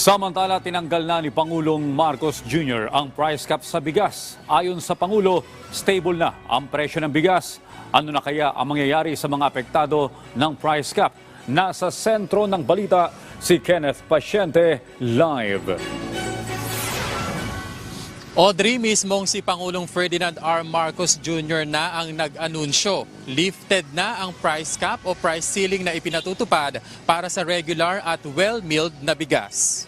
Samantala, tinanggal na ni Pangulong Marcos Jr. ang price cap sa bigas. Ayon sa Pangulo, stable na ang presyo ng bigas. Ano na kaya ang mangyayari sa mga apektado ng price cap? Nasa sentro ng balita si Kenneth Pasyente live. Audrey, mismong si Pangulong Ferdinand R. Marcos Jr. na ang nag-anunsyo. Lifted na ang price cap o price ceiling na ipinatutupad para sa regular at well-milled na bigas.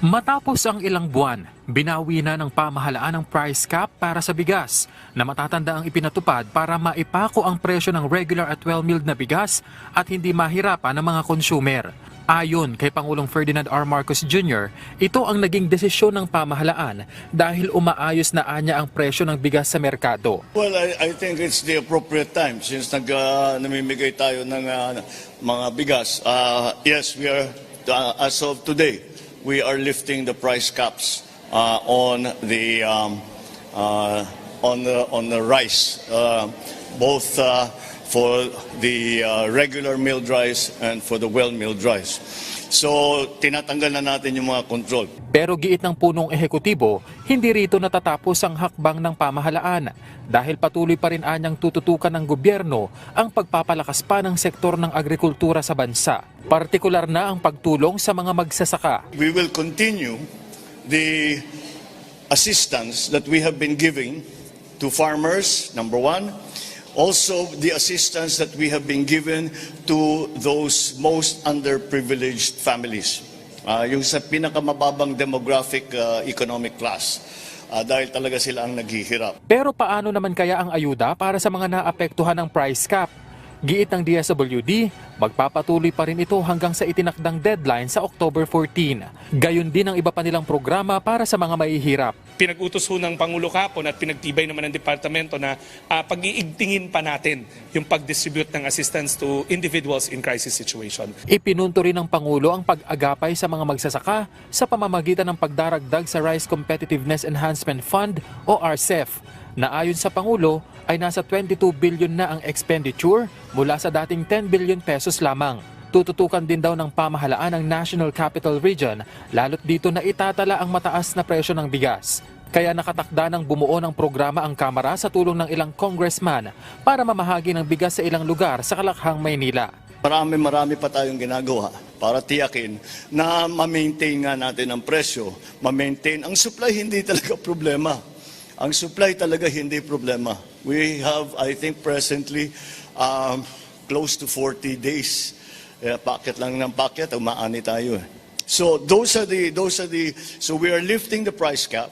Matapos ang ilang buwan, binawi na ng pamahalaan ang price cap para sa bigas na matatanda ang ipinatupad para maipako ang presyo ng regular at well-milled na bigas at hindi mahirapan ng mga consumer. Ayon kay Pangulong Ferdinand R. Marcos Jr., ito ang naging desisyon ng pamahalaan dahil umaayos na anya ang presyo ng bigas sa merkado. Well, I, I think it's the appropriate time since nag, uh, namimigay tayo ng uh, mga bigas. Uh, yes, we are, uh, as of today, we are lifting the price caps uh, on the um, uh, on the on the rice, uh, both uh, for the uh, regular milled rice and for the well milled rice. So tinatanggal na natin yung mga control. Pero giit ng punong ehekutibo, hindi rito natatapos ang hakbang ng pamahalaan dahil patuloy pa rin anyang tututukan ng gobyerno ang pagpapalakas pa ng sektor ng agrikultura sa bansa. Partikular na ang pagtulong sa mga magsasaka. we will continue the assistance that we have been giving to farmers, number one. Also, the assistance that we have been given to those most underprivileged families. Ah, yung sa pinakamababang demographic ah, economic class. Ah, dahil talaga sila ang naghihirap. Pero paano naman kaya ang ayuda para sa mga naapektuhan ng price cap? Giit ng DSWD, magpapatuloy pa rin ito hanggang sa itinakdang deadline sa October 14. Gayon din ang iba pa nilang programa para sa mga mahihirap. pinag-utos ho ng Pangulo kapon at pinagtibay naman ng departamento na ah, pag-iigtingin pa natin yung pag-distribute ng assistance to individuals in crisis situation. Ipinunto rin ng Pangulo ang pag-agapay sa mga magsasaka sa pamamagitan ng pagdaragdag sa Rice Competitiveness Enhancement Fund o RCEF na ayon sa Pangulo ay nasa 22 billion na ang expenditure mula sa dating 10 billion pesos lamang. Tututukan din daw ng pamahalaan ang National Capital Region lalo't dito na itatala ang mataas na presyo ng bigas. Kaya nakatakda ng bumuo ng programa ang Kamara sa tulong ng ilang congressman para mamahagi ng bigas sa ilang lugar sa Kalakhang, Maynila. Marami marami pa tayong ginagawa para tiyakin na ma-maintain nga natin ang presyo, ma-maintain. Ang supply hindi talaga problema. Ang supply talaga hindi problema. We have, I think presently, um, close to 40 days. Eh, packet lang ng packet, umaani tayo. eh. So those are the, those are the, so we are lifting the price cap.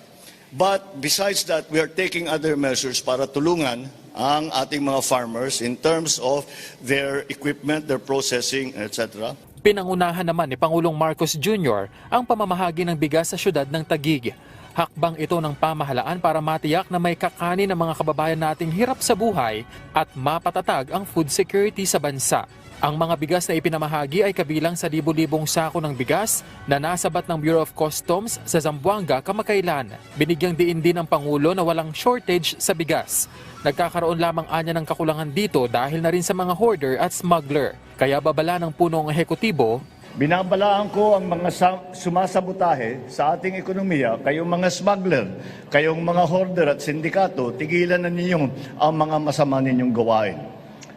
But besides that, we are taking other measures para tulungan ang ating mga farmers in terms of their equipment, their processing, etc. Pinangunahan naman ni Pangulong Marcos Jr. ang pamamahagi ng bigas sa syudad ng Tagig. Hakbang ito ng pamahalaan para matiyak na may kakanin ng mga kababayan nating hirap sa buhay at mapatatag ang food security sa bansa. Ang mga bigas na ipinamahagi ay kabilang sa libu-libong sako ng bigas na nasabat ng Bureau of Customs sa Zamboanga kamakailan. Binigyang diin din ng Pangulo na walang shortage sa bigas. Nagkakaroon lamang anya ng kakulangan dito dahil na rin sa mga hoarder at smuggler. Kaya babala ng punong ehekutibo, Binabalaan ko ang mga sa- sumasabotahe sa ating ekonomiya, kayong mga smuggler, kayong mga hoarder at sindikato, tigilan na ninyo ang mga masama ninyong gawain.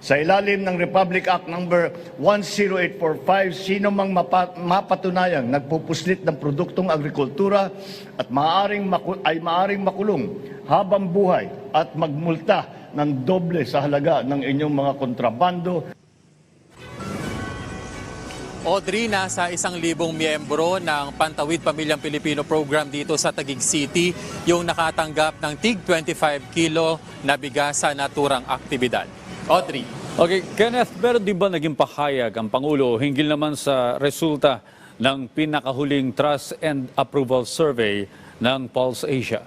Sa ilalim ng Republic Act number 10845, sino mang mapa- mapatunayang nagpupuslit ng produktong agrikultura at maaring maku- ay maaring makulong habang buhay at magmulta ng doble sa halaga ng inyong mga kontrabando Audrey, nasa isang libong miyembro ng Pantawid Pamilyang Pilipino program dito sa Taguig City yung nakatanggap ng TIG 25 kilo na bigas sa naturang aktibidad. Audrey. Okay, Kenneth, pero di ba naging pahayag ang Pangulo hinggil naman sa resulta ng pinakahuling Trust and Approval Survey ng Pulse Asia?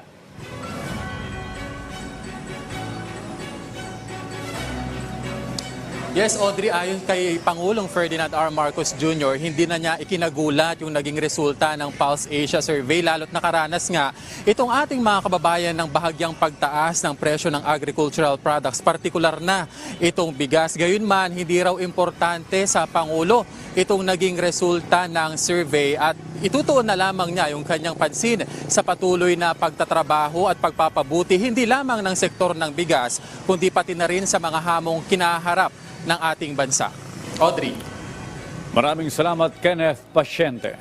Yes, Audrey, ayon kay Pangulong Ferdinand R. Marcos Jr., hindi na niya ikinagulat yung naging resulta ng Pulse Asia Survey, lalo't nakaranas nga itong ating mga kababayan ng bahagyang pagtaas ng presyo ng agricultural products, partikular na itong bigas. Gayunman, hindi raw importante sa Pangulo itong naging resulta ng survey at itutuon na lamang niya yung kanyang pansin sa patuloy na pagtatrabaho at pagpapabuti hindi lamang ng sektor ng bigas kundi pati na rin sa mga hamong kinaharap ng ating bansa. Audrey. Maraming salamat Kenneth Pasyente.